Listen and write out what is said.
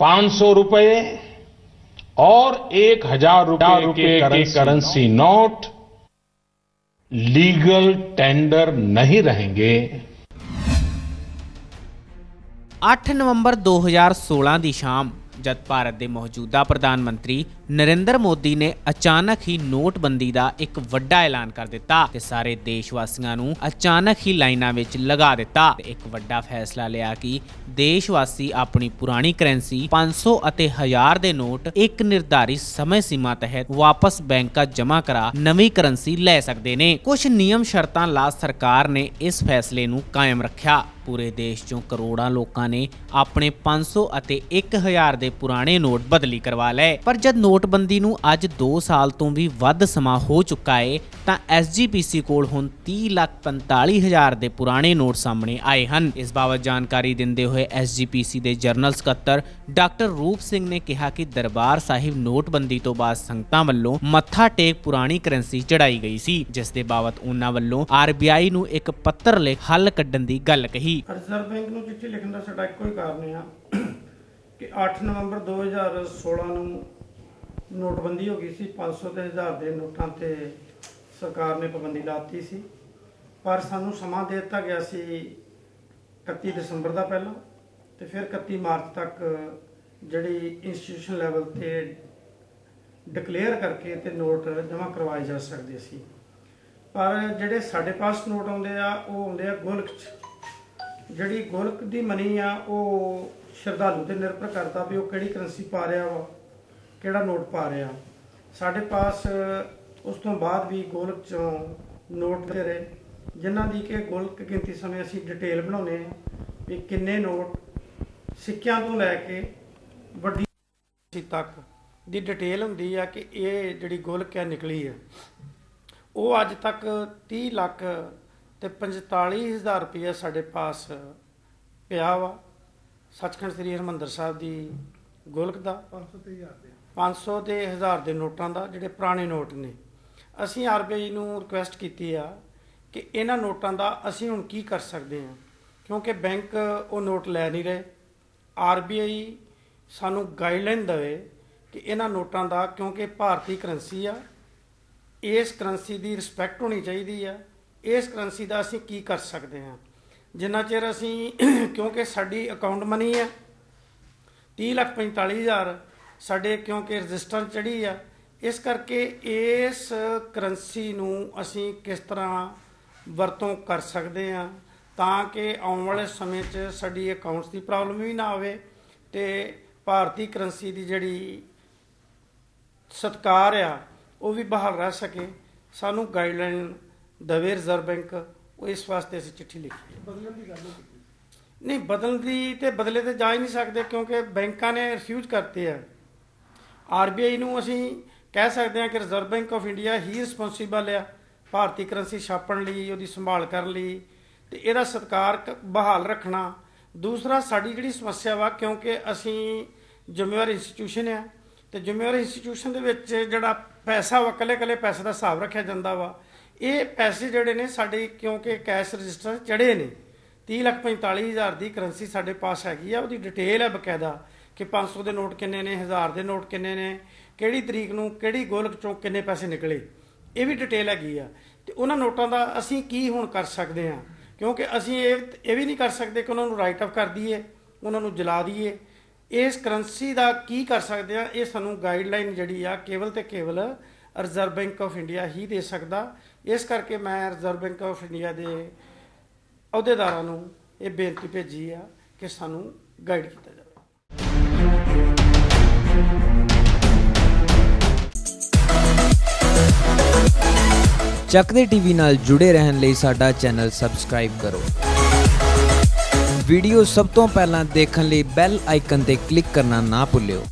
500 रुपए और एक हजार रुपए के करेंसी नोट लीगल टेंडर नहीं रहेंगे 8 ਨਵੰਬਰ 2016 ਦੀ ਸ਼ਾਮ ਜਦ ਭਾਰਤ ਦੇ ਮੌਜੂਦਾ ਪ੍ਰਧਾਨ ਮੰਤਰੀ ਨਰਿੰਦਰ ਮੋਦੀ ਨੇ ਅਚਾਨਕ ਹੀ ਨੋਟਬੰਦੀ ਦਾ ਇੱਕ ਵੱਡਾ ਐਲਾਨ ਕਰ ਦਿੱਤਾ ਤੇ ਸਾਰੇ ਦੇਸ਼ ਵਾਸੀਆਂ ਨੂੰ ਅਚਾਨਕ ਹੀ ਲਾਈਨਾਂ ਵਿੱਚ ਲਗਾ ਦਿੱਤਾ ਤੇ ਇੱਕ ਵੱਡਾ ਫੈਸਲਾ ਲਿਆ ਕਿ ਦੇਸ਼ ਵਾਸੀ ਆਪਣੀ ਪੁਰਾਣੀ ਕਰੰਸੀ 500 ਅਤੇ 1000 ਦੇ ਨੋਟ ਇੱਕ ਨਿਰਧਾਰਿਤ ਸਮੇਂ ਸੀਮਾ ਤਹਿਤ ਵਾਪਸ ਬੈਂਕਾਂ ਜਮ੍ਹਾਂ ਕਰਾ ਨਵੀਂ ਕਰੰਸੀ ਲੈ ਸਕਦੇ ਨੇ। ਕੁਝ ਨਿਯਮ ਸ਼ਰਤਾਂ ਲਾ ਸਰਕਾਰ ਨੇ ਇਸ ਫੈਸਲੇ ਨੂੰ ਕਾਇਮ ਰੱਖਿਆ। ਪੂਰੇ ਦੇਸ਼ 'ਚੋਂ ਕਰੋੜਾਂ ਲੋਕਾਂ ਨੇ ਆਪਣੇ 500 ਅਤੇ 1000 ਦੇ ਪੁਰਾਣੇ ਨੋਟ ਬਦਲੀ ਕਰਵਾ ਲਏ। ਪਰ ਜਦ ਨੋਟਬੰਦੀ ਨੂੰ ਅੱਜ 2 ਸਾਲ ਤੋਂ ਵੀ ਵੱਧ ਸਮਾਂ ਹੋ ਚੁੱਕਾ ਏ, ਤਾਂ SGPC ਕੋਲ ਹੁਣ 30 ਲੱਖ 45 ਹਜ਼ਾਰ ਦੇ ਪੁਰਾਣੇ ਨੋਟ ਸਾਹਮਣੇ ਆਏ ਹਨ। ਇਸ ਬਾਬਤ ਜਾਣਕਾਰੀ ਦਿੰਦੇ ਹੋਏ SGPC ਦੇ ਜਨਰਲ ਸਕੱਤਰ ਡਾਕਟਰ ਰੂਪ ਸਿੰਘ ਨੇ ਕਿਹਾ ਕਿ ਦਰਬਾਰ ਸਾਹਿਬ ਨੋਟਬੰਦੀ ਤੋਂ ਬਾਅਦ ਸੰਗਤਾਂ ਵੱਲੋਂ ਮੱਥਾ ਟੇਕ ਪੁਰਾਣੀ ਕਰੰਸੀ ਚੜਾਈ ਗਈ ਸੀ, ਜਿਸ ਦੇ ਬਾਬਤ ਉਹਨਾਂ ਵੱਲੋਂ RBI ਨੂੰ ਇੱਕ ਪੱਤਰ ਲਿਖ ਹੱਲ ਕੱਢਣ ਦੀ ਗੱਲ ਕਹੀ। ਰਿਜ਼ਰਵ ਬੈਂਕ ਨੂੰ ਚਿੱਠੀ ਲਿਖਣ ਦਾ ਸਾਡਾ ਇੱਕੋ ਹੀ ਕਾਰਨ ਆ ਕਿ 8 ਨਵੰਬਰ 2016 ਨੂੰ ਨੋਟਬੰਦੀ ਹੋ ਗਈ ਸੀ 500 ਤੇ 1000 ਦੇ ਨੋਟਾਂ ਤੇ ਸਰਕਾਰ ਨੇ ਪਾਬੰਦੀ ਲਾਤੀ ਸੀ। ਪਰ ਸਾਨੂੰ ਸਮਾਂ ਦੇ ਦਿੱਤਾ ਗਿਆ ਸੀ 31 ਦਸੰਬਰ ਦਾ ਪਹਿਲਾਂ ਤੇ ਫਿਰ 31 ਮਾਰਚ ਤੱਕ ਜਿਹੜੀ ਇੰਸਟੀਟਿਊਸ਼ਨ ਲੈਵਲ ਤੇ ਡਿਕਲੇਅਰ ਕਰਕੇ ਤੇ ਨੋਟ ਜਮ੍ਹਾਂ ਕਰਵਾਏ ਜਾ ਸਕਦੇ ਸੀ। ਪਰ ਜਿਹੜੇ ਸਾਡੇ ਪਾਸ ਨੋਟ ਆਉਂਦੇ ਆ, ਉਹ ਆਉਂਦੇ ਆ ਗੁਲਕ 'ਚ। ਜਿਹੜੀ ਗੋਲਕ ਦੀ ਮਨੀ ਆ, ਉਹ ਸ਼ਰਧਾਲੂ ਤੇ ਨਿਰਭਰ ਕਰਦਾ ਵੀ ਉਹ ਕਿਹੜੀ ਕਰੰਸੀ ਪਾ ਰਿਹਾ ਵਾ, ਕਿਹੜਾ ਨੋਟ ਪਾ ਰਿਹਾ। ਸਾਡੇ ਪਾਸ ਉਸ ਤੋਂ ਬਾਅਦ ਵੀ ਗੋਲਕ ਚੋਂ ਨੋਟ ਦੇ ਰਹੇ ਜਿਨ੍ਹਾਂ ਦੀ ਕਿ ਗੋਲਕ ਗਿਣਤੀ ਸਮੇਂ ਅਸੀਂ ਡਿਟੇਲ ਬਣਾਉਨੇ ਆ ਵੀ ਕਿੰਨੇ ਨੋਟ ਸਿੱਕਿਆਂ ਤੋਂ ਲੈ ਕੇ ਵੱਡੀ ਰਾਸ਼ੀ ਤੱਕ ਦੀ ਡਿਟੇਲ ਹੁੰਦੀ ਆ ਕਿ ਇਹ ਜਿਹੜੀ ਗੋਲਕ ਆ ਨਿਕਲੀ ਆ। ਉਹ ਅੱਜ ਤੱਕ 30 ਲੱਖ ਤੇ 45000 ਰੁਪਏ ਸਾਡੇ ਪਾਸ ਪਿਆ ਵਾ। ਸੱਚਖੰਡ ਸ੍ਰੀ ਹਰਿਮੰਦਰ ਸਾਹਿਬ ਦੀ ਗੋਲਕ ਦਾ। 500 ਤੇ 1000 ਦੇ। 500 ਤੇ 1000 ਦੇ ਨੋਟਾਂ ਦਾ ਜਿਹੜੇ ਪੁਰਾਣੇ ਨੋਟ ਨੇ। ਅਸੀਂ ਆਰਬੀਆਈ ਨੂੰ ਰਿਕੁਐਸਟ ਕੀਤੀ ਆ ਕਿ ਇਹਨਾਂ ਨੋਟਾਂ ਦਾ ਅਸੀਂ ਹੁਣ ਕੀ ਕਰ ਸਕਦੇ ਹਾਂ। ਕਿਉਂਕਿ ਬੈਂਕ ਉਹ ਨੋਟ ਲੈ ਨਹੀਂ ਰਹੇ। ਆਰਬੀਆਈ ਸਾਨੂੰ ਗਾਈਡਲਾਈਨ ਦੇਵੇ ਕਿ ਇਹਨਾਂ ਨੋਟਾਂ ਦਾ ਕਿਉਂਕਿ ਭਾਰਤੀ ਕਰੰਸੀ ਆ ਇਸ ਕਰੰਸੀ ਦੀ ਰਿਸਪੈਕਟ ਹੋਣੀ ਚਾਹੀਦੀ ਆ। ਇਸ ਕਰੰਸੀ ਦਾ ਅਸੀਂ ਕੀ ਕਰ ਸਕਦੇ ਹਾਂ? ਜਿੰਨਾ ਚਿਰ ਅਸੀਂ ਕਿਉਂਕਿ ਸਾਡੀ ਅਕਾਊਂਟ ਮਨੀ ਹੈ 30 ਲੱਖ 45 ਹਜ਼ਾਰ ਸਾਡੇ ਕਿਉਂਕਿ ਰਜਿਸਟਰ ਚੜੀ ਆ, ਇਸ ਕਰਕੇ ਇਸ ਕਰੰਸੀ ਨੂੰ ਅਸੀਂ ਕਿਸ ਤਰ੍ਹਾਂ ਵਰਤੋਂ ਕਰ ਸਕਦੇ ਹਾਂ ਤਾਂ ਕਿ ਆਉਣ ਵਾਲੇ ਸਮੇਂ 'ਚ ਸਾਡੀ ਅਕਾਊਂਟਸ ਦੀ ਪ੍ਰੋਬਲਮ ਵੀ ਨਾ ਆਵੇ ਤੇ ਭਾਰਤੀ ਕਰੰਸੀ ਦੀ ਜਿਹੜੀ ਸਤਕਾਰ ਆ, ਉਹ ਵੀ ਬਹਾਲ ਰਹਿ ਸਕੇ। ਸਾਨੂੰ ਗਾਈਡਲਾਈਨ ਦਵੇ ਰਿਜ਼ਰਵ ਬੈਂਕ ਉਹ ਇਸ ਵਾਸਤੇ ਅਸੀਂ ਚਿੱਠੀ ਲਿਖੀ ਹੈ। ਬਦਲਣ ਦੀ ਗੱਲ ਨਹੀਂ ਬਦਲਣ ਦੀ ਤੇ ਬਦਲੇ ਤੇ ਜਾ ਹੀ ਨਹੀਂ ਸਕਦੇ ਕਿਉਂਕਿ ਬੈਂਕਾਂ ਨੇ ਰਿਫਿਊਜ਼ ਕਰਤੇ ਆ। ਆਰਬੀਆਈ ਨੂੰ ਅਸੀਂ ਕਹਿ ਸਕਦੇ ਹਾਂ ਕਿ ਰਿਜ਼ਰਵ ਬੈਂਕ ਆਫ ਇੰਡੀਆ ਹੀ ਰਿਸਪੌਂਸੀਬਲ ਆ ਭਾਰਤੀ ਕਰੰਸੀ ਛਾਪਣ ਲਈ ਉਹਦੀ ਸੰਭਾਲ ਕਰਨ ਲਈ ਤੇ ਇਹਦਾ ਸਤਕਾਰ ਬਹਾਲ ਰੱਖਣਾ। ਦੂਸਰਾ ਸਾਡੀ ਜਿਹੜੀ ਸਮੱਸਿਆ ਵਾ ਕਿਉਂਕਿ ਅਸੀਂ ਜ਼ਿੰਮੇਵਾਰ ਇੰਸਟੀਟਿਊਸ਼ਨ ਆ ਤੇ ਜ਼ਿੰਮੇਵਾਰ ਇੰਸਟੀਟਿਊਸ਼ਨ ਦੇ ਵਿੱਚ ਜਿਹੜਾ ਪੈਸਾ ਵਾ ਕੱਲੇ ਕੱਲੇ ਪੈਸੇ ਦਾ ਹਿਸਾਬ ਰੱਖਿਆ ਜਾਂਦਾ ਵਾ ਇਹ ਪੈਸੇ ਜਿਹੜੇ ਨੇ ਸਾਡੇ, ਕਿਉਂਕਿ ਕੈਸ਼ ਰਜਿਸਟਰ ਚੜੇ ਨੇ 30 ਲੱਖ 45 ਹਜ਼ਾਰ ਦੀ ਕਰੰਸੀ ਸਾਡੇ ਪਾਸ ਹੈਗੀ ਆ, ਉਹਦੀ ਡਿਟੇਲ ਹੈ ਬਕਾਇਦਾ ਕਿ 500 ਦੇ ਨੋਟ ਕਿੰਨੇ ਨੇ 1000 ਦੇ ਨੋਟ ਕਿੰਨੇ ਨੇ, ਕਿਹੜੀ ਤਰੀਕ ਨੂੰ, ਕਿਹੜੀ ਗੋਲਕ ਚੋਂ ਕਿੰਨੇ ਪੈਸੇ ਨਿਕਲੇ, ਇਹ ਵੀ ਡਿਟੇਲ ਹੈਗੀ ਆ। ਤੇ ਉਹਨਾਂ ਨੋਟਾਂ ਦਾ ਅਸੀਂ ਕੀ ਹੁਣ ਕਰ ਸਕਦੇ ਹਾਂ ਕਿਉਂਕਿ ਅਸੀਂ ਇਹ ਇਹ ਵੀ ਨਹੀਂ ਕਰ ਸਕਦੇ ਕਿ ਉਹਨਾਂ ਨੂੰ ਰਾਈਟ ਅਪ ਕਰ ਦਈਏ, ਉਹਨਾਂ ਨੂੰ ਜਲਾ ਦਈਏ। ਇਸ ਕਰੰਸੀ ਦਾ ਕੀ ਕਰ ਸਕਦੇ ਆ? ਇਹ ਸਾਨੂੰ ਗਾਈਡਲਾਈਨ ਜਿਹੜੀ ਆ, ਕੇਵਲ ਤੇ ਕੇਵਲ ਰਿਜ਼ਰਵ ਬੈਂਕ ਆਫ ਇੰਡੀਆ ਹੀ ਦੇ ਸਕਦਾ। ਇਸ ਕਰਕੇ ਮੈਂ ਰਿਜ਼ਰਵ ਬੈਂਕ ਆਫ ਇੰਡੀਆ ਦੇ ਅਹੁਦੇਦਾਰਾਂ ਨੂੰ ਇਹ ਬੇਨਤੀ ਭੇਜੀ ਆ ਕਿ ਸਾਨੂੰ ਗਾਈਡ ਕੀਤਾ ਜਾਵੇ। ਚੱਕਦੇ ਟੀਵੀ ਨਾਲ ਜੁੜੇ ਰਹਿਣ ਲਈ ਸਾਡਾ ਚੈਨਲ ਸਬਸਕ੍ਰਾਈਬ ਕਰੋ। ਵੀਡੀਓ ਸਭ ਤੋਂ ਪਹਿਲਾਂ ਦੇਖਣ ਲਈ ਬੈਲ ਆਈਕਨ ਤੇ ਕਲਿੱਕ ਕਰਨਾ ਨਾ ਭੁੱਲਿਓ।